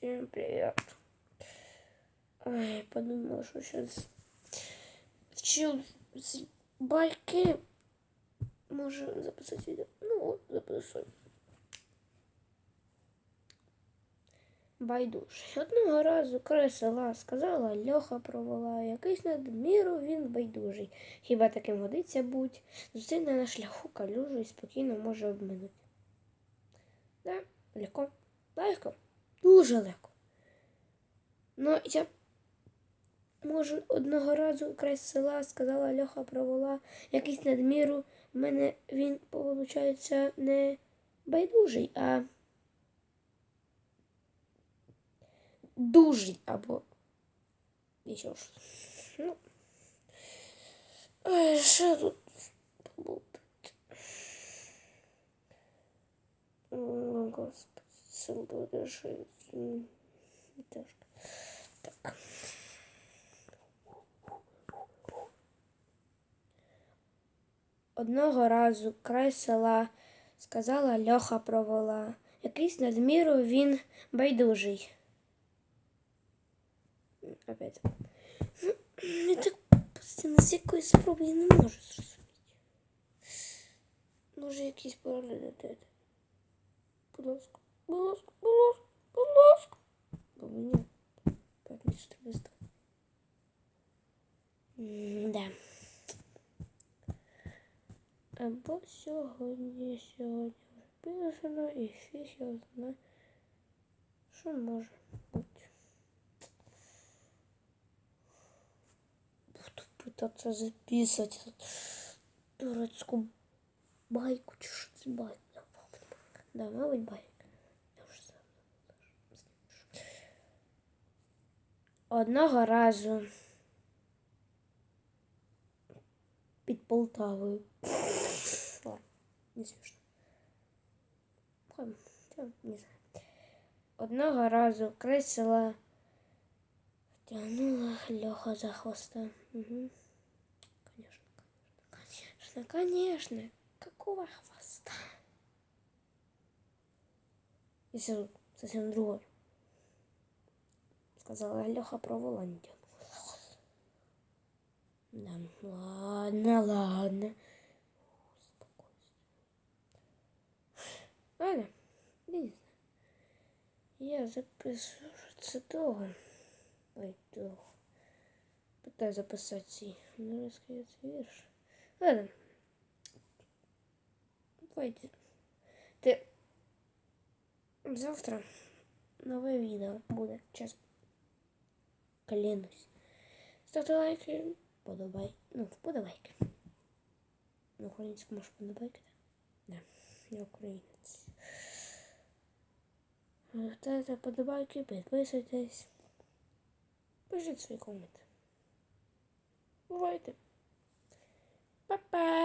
Всем привет. Ай, подумала, что сейчас вчил байки. Може записати відео. Ну от, записуй. Байдуже. Одного разу край села сказала, Льоха провела, якийсь надміру він байдужий. Хіба таким годиться будь? Зустріне на шляху калюжу і спокійно може обминути. Да, легко. Легко. Дуже легко. Ну, я може одного разу край села сказала Льоха провела, якийсь надміру. В мене він, виходить, не байдужий, а дужий або що ж. Ну. Ой, що тут Господи, це буде м, Так. Одного разу край села сказала Льоха провела. Якийсь надміру він байдужий. Опять. Я так постійно з якої спроби я не можу зрозуміти. Може якісь паролі дати. Будь ласка, будь ласка, будь ласка, будь ласка. Бо мені п'ятницю треба здати. Да. Або сьогодні, сьогодні вже писано і фіг я знаю, що може бути. Буду пытаться записать эту дурацкую байку, чи що це байка. Да, мабуть, знаю. Одного разу під Полтавою. Ладно, не смішно. Не знаю. Одного разу край села тягнула Льоха за хвоста. Угу. Конечно, конечно, конечно. Какого хвоста? если совсем другой. Сказала Алёха про Воландию. Да, ладно, ладно. Ладно, я не знаю. Я записываться долго. Ой. Пытаюсь записать и ну, рассказать верш. Ладно. пойдем Ты завтра нове відео буде. Час клянусь. Ставте лайки, подобай. Ну, вподобайки. На українському ж подобайки, так? Да. Я українець. Ставте подобайки, підписуйтесь. Пишіть свої коменти. Бувайте. Па-па!